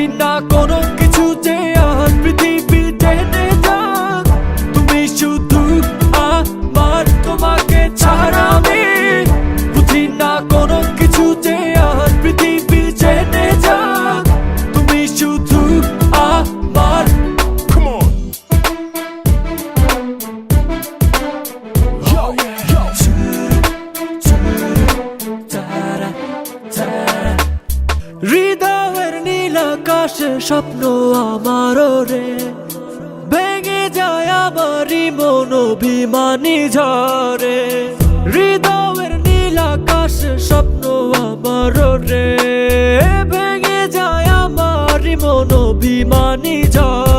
যদি না কোনো কিছু যে আজ পৃথিবী টেনে যাক তুমি শুধু আমার তোমাকে ছাড়া আমি বুঝি না কোনো কিছু যে আজ পৃথিবী টেনে যাক তুমি শুধু আমার হৃদয় নীল আকাশে স্বপ্ন আমার রে। ভেঙে যায় আমারই মন অভিমানী ঝরে হৃদয়ের নীল আকাশে স্বপ্ন আমার রে। ভেঙে যায় আমারই মন অভিমানী ঝরে